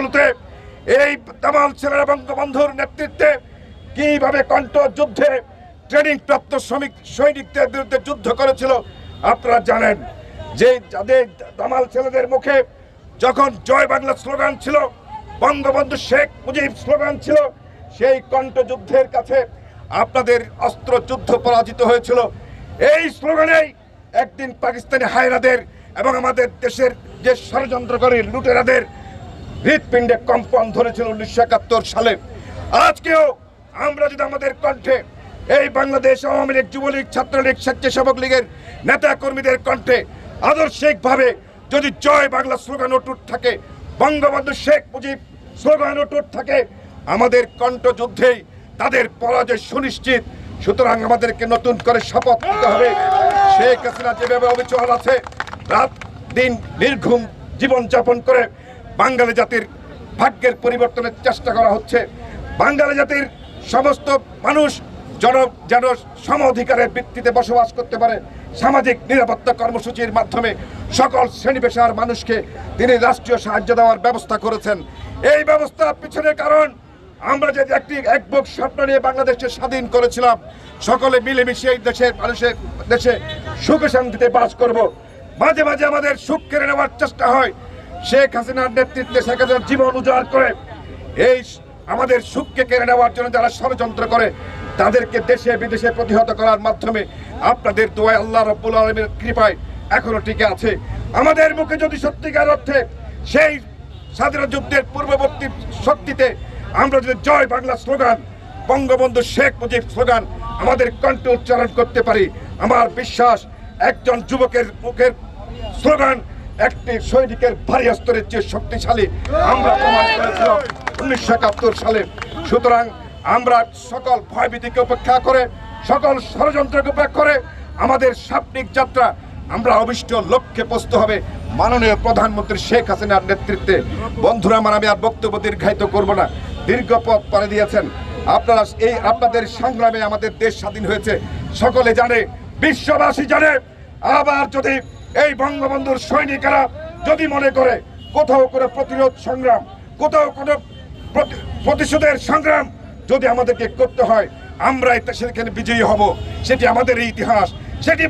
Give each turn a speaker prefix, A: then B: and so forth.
A: দিনগুলোতে এই তামাল ছেলেরা বঙ্গবন্ধুর নেতৃত্বে কীভাবে কণ্ঠ যুদ্ধে ট্রেনিং প্রাপ্ত শ্রমিক সৈনিকদের বিরুদ্ধে যুদ্ধ করেছিল, আপনারা জানেন। যে যাদের দামাল ছেলেদের মুখে যখন জয় বাংলা স্লোগান ছিল, বঙ্গবন্ধু শেখ মুজিব স্লোগান ছিল, সেই কণ্ঠ যুদ্ধের কাছে আপনাদের অস্ত্র যুদ্ধ পরাজিত হয়েছিল। এই স্লোগানেই একদিন পাকিস্তানি হায়রাদের এবং আমাদের দেশের যে ষড়যন্ত্রকারী লুটেরাদের হৃৎপিণ্ডে কম্পন ধরেছিল উনিশশো একাত্তর সালে। আজকেও আমরা যদি আমাদের কণ্ঠে এই বাংলাদেশ আওয়ামী লীগ, যুবলীগ, ছাত্রলীগ, স্বেচ্ছাসেবক লীগের নেতা কর্মীদের কণ্ঠে আদর্শিকভাবে যদি জয় বাংলা স্লোগান অটুট থাকে, বঙ্গবন্ধু শেখ মুজিব স্লোগান অটুট থাকে, আমাদের কণ্ঠযুদ্ধেই তাদের পরাজয় সুনিশ্চিত। সুতরাং আমাদেরকে নতুন করে শপথ নিতে হবে। শেখ হাসিনা যেভাবে অবিচল আছে, রাত দিন নির্ঘুম জীবনযাপন করে বাঙালি জাতির ভাগ্যের পরিবর্তনের চেষ্টা করা হচ্ছে। বাঙালি জাতির সমস্ত মানুষ জন, যেন সম অধিকারের ভিত্তিতে বসবাস করতে পারে। সামাজিক নিরাপত্তা কর্মসূচির মাধ্যমে সকল শ্রেণি পেশার মানুষকে তিনি রাষ্ট্রীয় সাহায্য দেওয়ার ব্যবস্থা করেছেন। এই ব্যবস্থার পিছনে কারণ, আমরা যে একটি একবুক স্বপ্ন নিয়ে বাংলাদেশকে স্বাধীন করেছিলাম, সকলে মিলেমিশে দেশের মানুষের দেশে সুখ শান্তিতে বাস করব। মাঝে মাঝে আমাদের সুখ কেড়ে নেওয়ার চেষ্টা হয়। শেখ হাসিনার নেতৃত্বে শেখ হাসিনার জীবন উজাড় করে, এই আমাদের সুখকে কেড়ে নেওয়ার জন্য যারা ষড়যন্ত্র করে, তাদেরকে দেশে বিদেশে প্রতিহত করার মাধ্যমে আপনাদের দোয়ায় আল্লাহ রব্বুল আলমের কৃপায় এখনও টিকে আছে। আমাদের মুখে যদি সত্যিকার অর্থে সেই স্বাধীনতা যুদ্ধের পূর্ববর্তী শক্তিতে আমরা যদি জয় বাংলা স্লোগান, বঙ্গবন্ধু শেখ মুজিব স্লোগান আমাদের কণ্ঠ উচ্চারণ করতে পারি, আমার বিশ্বাস একজন যুবকের মুখের স্লোগান একটি সৈনিকের ভারী অস্ত্রের চেয়ে শক্তিশালী আমরা প্রমাণ করেছিলাম উনিশশো একাত্তর সালে। সুতরাং আমরা সকল ভয়ভীতিকে উপেক্ষা করে, সকল ষড়যন্ত্রকে উপেক্ষা করে আমাদের সাপ্নিক যাত্রা, আমরা অবিষ্ট লক্ষ্যে পৌঁছতে হবে। মাননীয় প্রধানমন্ত্রী শেখ হাসিনার নেতৃত্বে। বন্ধুরা, আমার আমি আর বক্তব্য দীর্ঘায়িত করব না। দীর্ঘ পথ পাড়ি দিয়েছেন। আপনারা এই, আপনাদের সংগ্রামে আমাদের দেশ স্বাধীন হয়েছে। সকলে জানে, বিশ্ববাসী জানে। আবার যদি এই বঙ্গবন্ধুর সৈনিকেরা যদি মনে করে কোথাও করে প্রতিরোধ সংগ্রাম, কোথাও কোনো প্রতি- প্রতিশোধের সংগ্রাম যদি আমাদেরকে করতে হয় আমরা সেখানে বিজয়ী হব। সেটি আমাদের ইতিহাস, সেটি